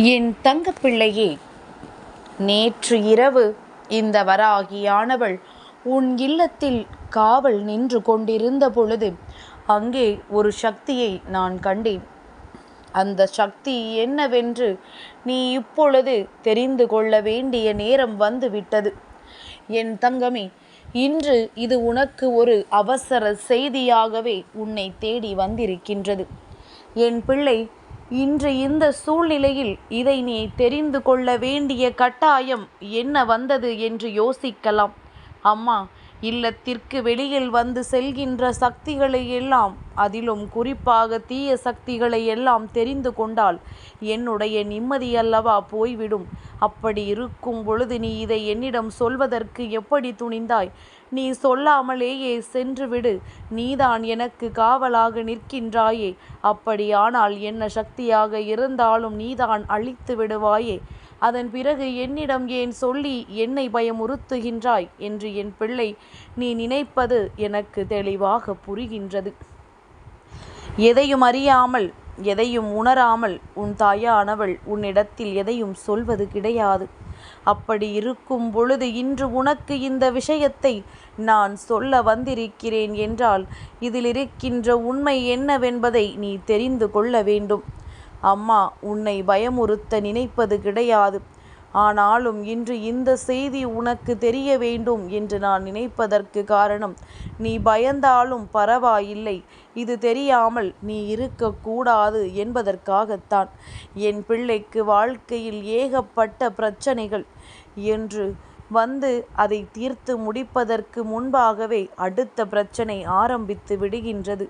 என் தங்கப்பிள்ளையே நேற்று இரவு இந்த வராகியானவள் உன் இல்லத்தில் காவல் நின்று கொண்டிருந்த பொழுது அங்கே ஒரு சக்தியை நான் கண்டேன். அந்த சக்தி என்னவென்று நீ இப்பொழுது தெரிந்து கொள்ள வேண்டிய நேரம் வந்துவிட்டது என் தங்கமே இன்று இது உனக்கு ஒரு அவசர செய்தியாகவே உன்னை தேடி வந்திருக்கின்றது. என் பிள்ளை இன்று இந்த சூழ்நிலையில் இதை நீ தெரிந்து கொள்ள வேண்டிய கட்டாயம் என்ன வந்தது என்று யோசிக்கலாம். அம்மா இல்லத்திற்கு வெளியில் வந்து செல்கின்ற சக்திகளை எல்லாம் அதிலும் குறிப்பாக தீய சக்திகளை எல்லாம் தெரிந்து கொண்டால் என்னுடைய நிம்மதி அல்லவா போய்விடும். அப்படி இருக்கும் பொழுது நீ இதை என்னிடம் சொல்வதற்கு எப்படி துணிந்தாய்? நீ சொல்லாமலேயே சென்றுவிடு. நீதான் எனக்கு காவலாக நிற்கின்றாயே. அப்படியானால் என்ன சக்தியாக இருந்தாலும் நீதான் அழித்து விடுவாயே. அதன் பிறகு என்னிடம் ஏன் சொல்லி என்னை பயமுறுத்துகின்றாய்? என்று என் பிள்ளை நீ நினைப்பது எனக்கு தெளிவாக புரிகின்றது. எதையும் அறியாமல் எதையும் உணராமல் உன் தாயானவள் உன்னிடத்தில் எதையும் சொல்வது கிடையாது. அப்படி இருக்கும் பொழுது இன்று உனக்கு இந்த விஷயத்தை நான் சொல்ல வந்திருக்கிறேன் என்றால் இதில் இருக்கின்ற உண்மை என்னவென்பதை நீ தெரிந்து கொள்ள வேண்டும். அம்மா உன்னை பயமுறுத்த நினைப்பது கிடையாது. ஆனாலும் இன்று இந்த செய்தி உனக்கு தெரிய வேண்டும் என்று நான் நினைப்பதற்கு காரணம் நீ பயந்தாலும் பரவாயில்லை. இது தெரியாமல் நீ இருக்கக்கூடாது என்பதற்காகத்தான். என் பிள்ளைக்கு வாழ்க்கையில் ஏகப்பட்ட பிரச்சனைகள் என்று வந்து அதை தீர்த்து முடிப்பதற்கு முன்பாகவே அடுத்த பிரச்சனை ஆரம்பித்து விடுகின்றது.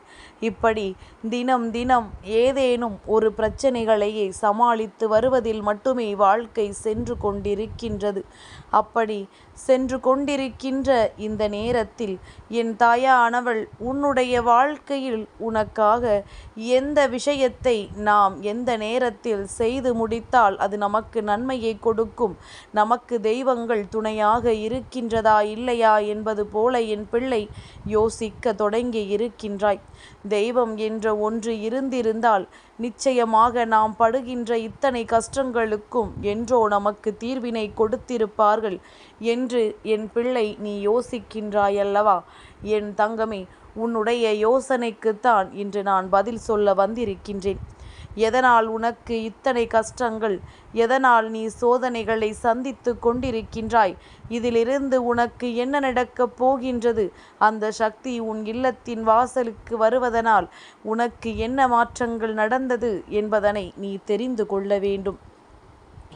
இப்படி தினம் தினம் ஏதேனும் ஒரு பிரச்சனைகளையே சமாளித்து வருவதில் மட்டுமே வாழ்க்கை சென்று கொண்டிருக்கின்றது. அப்படி சென்று கொண்டிருக்கின்ற இந்த நேரத்தில் என் தாயானவள் உன்னுடைய வாழ்க்கையில் உனக்காக எந்த விஷயத்தை நாம் எந்த நேரத்தில் செய்து முடித்தால் அது நமக்கு நன்மையை கொடுக்கும்? நமக்கு தெய்வங்கள் துணையாக இருக்கின்றதா இல்லையா என்பது போல என் பிள்ளை யோசிக்க தொடங்கி இருக்கின்றாய். தெய்வம் என்ற ஒன்று இருந்திருந்தால் நிச்சயமாக நாம் படுகின்ற இத்தனை கஷ்டங்களுக்கும் என்றோ நமக்கு தீர்வினை கொடுத்திருப்பார்கள் என்று என் பிள்ளை நீ யோசிக்கின்றாயல்லவா? என் தங்கமே உன்னுடைய யோசனைக்குத்தான் இன்று நான் பதில் சொல்ல வந்திருக்கின்றேன். எதனால் உனக்கு இத்தனை கஷ்டங்கள்? எதனால் நீ சோதனைகளை சந்தித்து கொண்டிருக்கின்றாய்? இதிலிருந்து உனக்கு என்ன நடக்கப் போகின்றது? அந்த சக்தி உன் இல்லத்தின் வாசலுக்கு வருவதனால் உனக்கு என்ன மாற்றங்கள் நடந்தது என்பதனை நீ தெரிந்து கொள்ள வேண்டும்.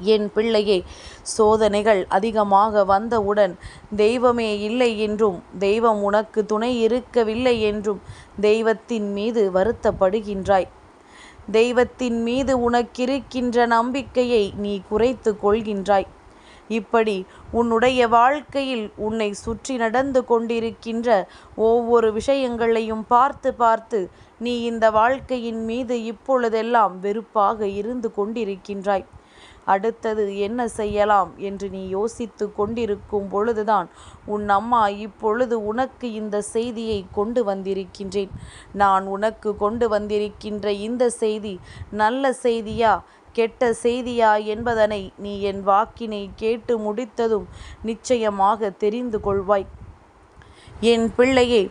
என் பிள்ளையே சோதனைகள் அதிகமாக வந்தவுடன் தெய்வமே இல்லை என்றும் தெய்வம் உனக்கு துணை இருக்கவில்லை என்றும் தெய்வத்தின் மீது வருத்தப்படுகின்றாய். தெய்வத்தின் மீது உனக்கிருக்கின்ற நம்பிக்கையை நீ குறைத்து கொள்கின்றாய். இப்படி உன்னுடைய வாழ்க்கையில் உன்னை சுற்றி நடந்து கொண்டிருக்கின்ற ஒவ்வொரு விஷயங்களையும் பார்த்து பார்த்து நீ இந்த வாழ்க்கையின் மீது இப்பொழுதெல்லாம் வெறுப்பாக இருந்து கொண்டிருக்கின்றாய். அடுத்தது என்ன செய்யலாம் என்று நீ யோசித்து கொண்டிருக்கும் பொழுதுதான் உன் அம்மா இப்பொழுது உனக்கு இந்த செய்தியை கொண்டு வந்திருக்கின்றேன். நான் உனக்கு கொண்டு வந்திருக்கின்ற இந்த செய்தி நல்ல செய்தியா கெட்ட செய்தியா என்பதனை நீ என் வாக்கினை கேட்டு முடித்ததும் நிச்சயமாக தெரிந்து கொள்வாய். என் பிள்ளையே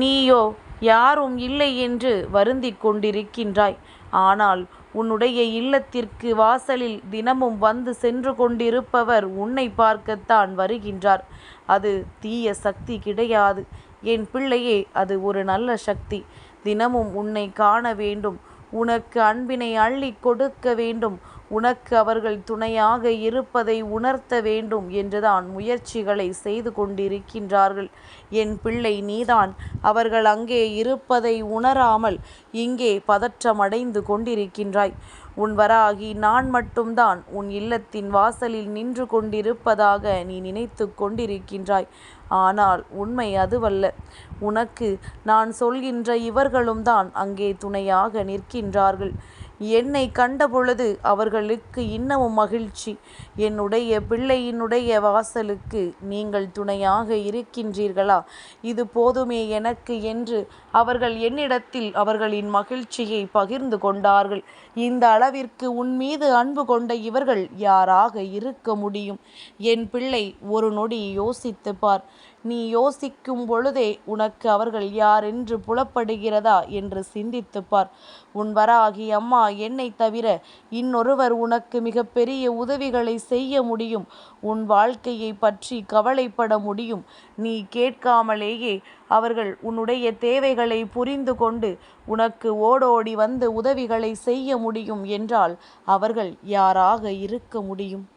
நீயோ யாரும் இல்லை என்று வருந்திக் கொண்டிருக்கின்றாய். ஆனால் உன்னுடைய இல்லத்திற்கு வாசலில் தினமும் வந்து சென்று கொண்டிருப்பவர் உன்னை பார்க்கத்தான் வருகின்றார். அது தீய சக்தி கிடையாது. என் பிள்ளையே அது ஒரு நல்ல சக்தி. தினமும் உன்னை காண வேண்டும். உனக்கு அன்பினை அள்ளி கொடுக்க வேண்டும். உனக்கு அவர்கள் துணையாக இருப்பதை உணர்த்த வேண்டும் என்றுதான் முயற்சிகளை செய்து கொண்டிருக்கின்றார்கள். என் பிள்ளை நீதான் அவர்கள் அங்கே இருப்பதை உணராமல் இங்கே பதற்றமடைந்து கொண்டிருக்கின்றாய். உன் வராகி நான் மட்டும்தான் உன் இல்லத்தின் வாசலில் நின்று கொண்டிருப்பதாக நீ நினைத்து கொண்டிருக்கின்றாய். ஆனால் உண்மை அதுவல்ல. உனக்கு நான் சொல்கின்ற இவர்களும் தான் அங்கே துணையாக நிற்கின்றார்கள். என்னை கண்டபொழுது அவர்களுக்கு இன்னமும் மகிழ்ச்சி. என்னுடைய பிள்ளையினுடைய வாசலுக்கு நீங்கள் துணையாக இருக்கின்றீர்களா? இது போதுமே எனக்கு என்று அவர்கள் என்னிடத்தில் அவர்களின் மகிழ்ச்சியை பகிர்ந்து கொண்டார்கள். இந்த அளவிற்கு உன் மீது அன்பு கொண்ட இவர்கள் யாராக இருக்க முடியும்? என் பிள்ளை ஒரு நொடி யோசித்து பார். நீ யோசிக்கும் பொழுதே உனக்கு அவர்கள் யாரென்று புலப்படுகிறதா என்று சிந்தித்துப் பார். உன் வராகி அம்மா என்னை தவிர இன்னொருவர் உனக்கு மிகப்பெரிய உதவிகளை செய்ய முடியும். உன் வாழ்க்கையை பற்றி கவலைப்பட முடியும். நீ கேட்காமலேயே அவர்கள் உன்னுடைய தேவைகளை புரிந்து கொண்டு உனக்கு ஓடோடி வந்து உதவிகளை செய்ய முடியும் என்றால் அவர்கள் யாராக இருக்க முடியும்?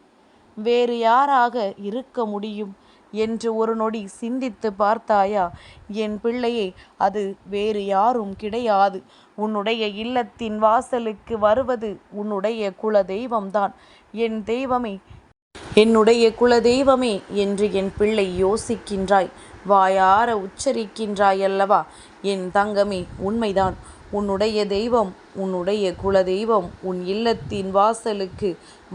வேறு யாராக இருக்க முடியும்? என்று ஒரு நொடி சிந்தித்து பார்த்தாயா? என் பிள்ளையே அது வேறு யாரும் கிடையாது. உன்னுடைய இல்லத்தின் வாசலுக்கு வருவது உன்னுடைய குல தெய்வம்தான் என் தெய்வமே என்னுடைய குல தெய்வமே என்று என் பிள்ளை யோசிக்கின்றாய். வாயார உச்சரிக்கின்றாய் அல்லவா? என் தங்கமே உண்மைதான். உன்னுடைய தெய்வம் உன்னுடைய குலதெய்வம் உன் இல்லத்தின் வாசலுக்கு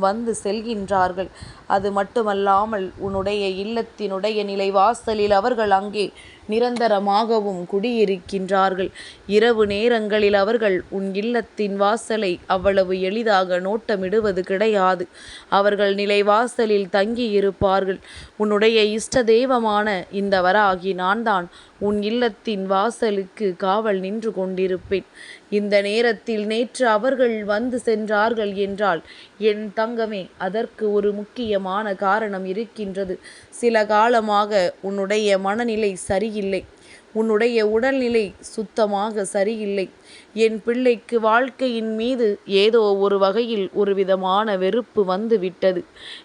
வந்து செல்கின்றார்கள். அது மட்டுமல்லாமல் உன்னுடைய இல்லத்தினுடைய நிலை வாசலில் அவர்கள் அங்கே நிரந்தரமாகவும் குடியிருக்கின்றார்கள். இரவு நேரங்களில் அவர்கள் உன் இல்லத்தின் வாசலை அவ்வளவு எளிதாக நோட்டமிடுவது கிடையாது. அவர்கள் நிலை வாசலில் தங்கியிருப்பார்கள். உன்னுடைய இஷ்ட தெய்வமான இந்த வராகி நான் தான் உன் இல்லத்தின் வாசலுக்கு காவல் நின்று கொண்டிருப்பேன். இந்த நேரத்தில் நேற்று அவர்கள் வந்து சென்றார்கள் என்றால் என் தங்கமே அதற்கு ஒரு முக்கியமான காரணம் இருக்கின்றது. சில காலமாக உன்னுடைய மனநிலை சரியில்லை. உன்னுடைய உடல்நிலை சுத்தமாக சரியில்லை. என் பிள்ளைக்கு வாழ்க்கையின் மீது ஏதோ ஒரு வகையில் ஒரு விதமான வெறுப்பு வந்துவிட்டது.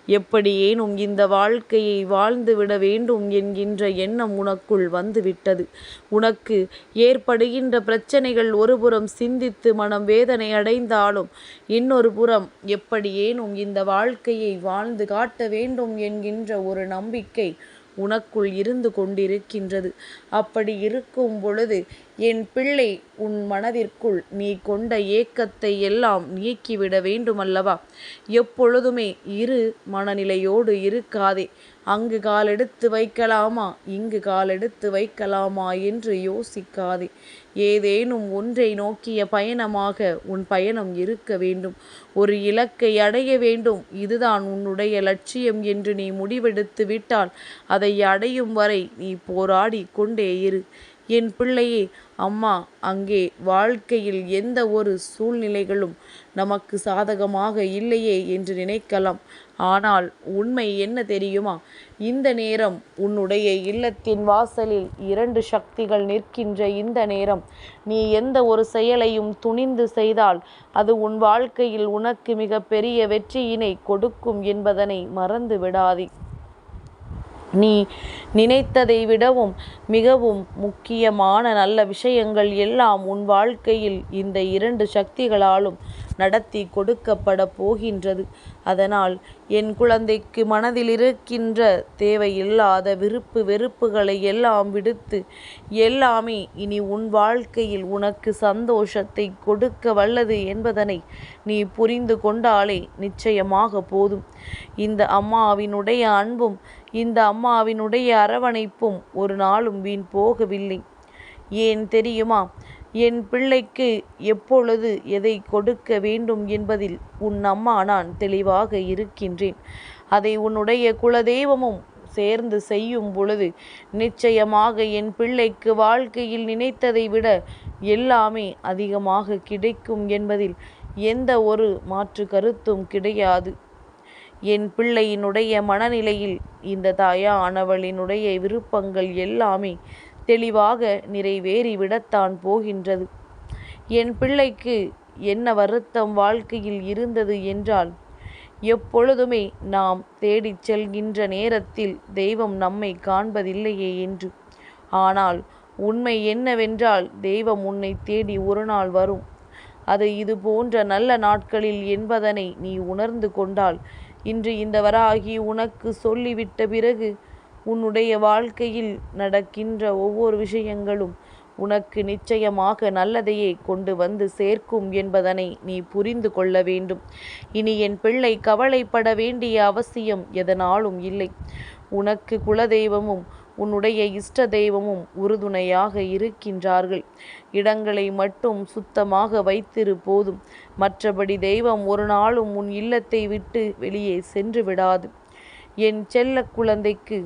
எப்படியேனும் இந்த வாழ்க்கையை வாழ்ந்துவிட வேண்டும் என்கின்ற எண்ணம் உனக்குள் வந்துவிட்டது. உனக்கு ஏற்படுகின்ற பிரச்சனைகள் ஒருபுறம் சிந்தித்து மனம் வேதனை அடைந்தாலும் இன்னொரு புறம் எப்படியேனும் இந்த வாழ்க்கையை வாழ்ந்து காட்ட வேண்டும் என்கின்ற ஒரு நம்பிக்கை உனக்குள் இருந்து கொண்டிருக்கின்றது. அப்படி இருக்கும் பொழுது என் பிள்ளை உன் மனதிற்குள் நீ கொண்ட ஏக்கத்தை எல்லாம் நீக்கிவிட வேண்டுமல்லவா? எப்பொழுதுமே இரு மனநிலையோடு இருக்காதே. அங்கு காலெடுத்து வைக்கலாமா? இங்கு காலெடுத்து வைக்கலாமா என்று யோசிக்காதே. ஏதேனும் ஒன்றை நோக்கிய பயணமாக உன் பயணம் இருக்க வேண்டும். ஒரு இலக்கை அடைய வேண்டும். இதுதான் உன்னுடைய லட்சியம் என்று நீ முடிவெடுத்து விட்டால் அதை அடையும் வரை நீ போராடி கொண்டே இரு. என் பிள்ளையே அம்மா அங்கே வாழ்க்கையில் எந்த ஒரு சூழ்நிலைகளும் நமக்கு சாதகமாக இல்லையே என்று நினைக்கலாம். ஆனால் உண்மை என்ன தெரியுமா? இந்த நேரம் உன்னுடைய இல்லத்தின் வாசலில் இரண்டு சக்திகள் நிற்கின்ற இந்த நேரம். நீ எந்த ஒரு செயலையும் துணிந்து செய்தால் அது உன் வாழ்க்கையில் உனக்கு மிகப்பெரிய வெற்றியினை கொடுக்கும் என்பதனை மறந்து விடாதே நீ நினைத்ததை விடவும் மிகவும் முக்கியமான நல்ல விஷயங்கள் எல்லாம் உன் வாழ்க்கையில் இந்த இரண்டு சக்திகளாலும் நடத்தி கொடுக்கப்பட போகின்றது. அதனால் என் குழந்தைக்கு மனதில் இருக்கின்ற தேவையில்லாத விருப்பு வெறுப்புகளை எல்லாம் விடுத்து எல்லாமே இனி உன் வாழ்க்கையில் உனக்கு சந்தோஷத்தை கொடுக்க வல்லது என்பதனை நீ புரிந்து கொண்டாலே நிச்சயமாக போதும். இந்த அம்மாவினுடைய அன்பும் இந்த அம்மாவினுடைய அரவணைப்பும் ஒரு நாளும் வீண் போகவில்லை. ஏன் தெரியுமா? என் பிள்ளைக்கு எப்பொழுது எதை கொடுக்க வேண்டும் என்பதில் உன் அம்மா நான் தெளிவாக இருக்கின்றேன். அதை உன்னுடைய குலதெய்வமும் சேர்ந்து செய்யும் பொழுது நிச்சயமாக என் பிள்ளைக்கு வாழ்க்கையில் நினைத்ததை விட எல்லாமே அதிகமாக கிடைக்கும் என்பதில் எந்த ஒரு மாற்று கருத்தும் கிடையாது. என் பிள்ளையினுடைய மனநிலையில் இந்த தாயானவளினுடைய விருப்பங்கள் எல்லாமே தெளிவாக நிறைவேறிவிடத்தான் போகின்றது. என் பிள்ளைக்கு என்ன வருத்தம் வாழ்க்கையில் இருந்தது என்றால் எப்பொழுதுமே நாம் தேடிச் செல்கின்ற நேரத்தில் தெய்வம் நம்மை காண்பதில்லையே என்று. ஆனால் உண்மை என்னவென்றால் தெய்வம் உன்னை தேடி ஒரு நாள் வரும். அது இது போன்ற நல்ல நாட்களில் என்பதனை நீ உணர்ந்து கொண்டால் இன்று இந்த வராகி உனக்கு சொல்லிவிட்ட பிறகு உன்னுடைய வாழ்க்கையில் நடக்கின்ற ஒவ்வொரு விஷயங்களும் உனக்கு நிச்சயமாக நல்லதையே கொண்டு வந்து சேர்க்கும் என்பதனை நீ புரிந்து கொள்ள வேண்டும். இனி என் பிள்ளை கவலைப்பட வேண்டிய அவசியம் எதனாலும் இல்லை. உனக்கு குலதெய்வமும் உன்னுடைய இஷ்ட தெய்வமும் உறுதுணையாக இருக்கின்றார்கள். இடங்களை மட்டும் சுத்தமாக வைத்திரு போதும். மற்றபடி தெய்வம் ஒரு நாளும் உன் இல்லத்தை விட்டு வெளியே சென்று விடாது. என் செல்ல குழந்தைக்கு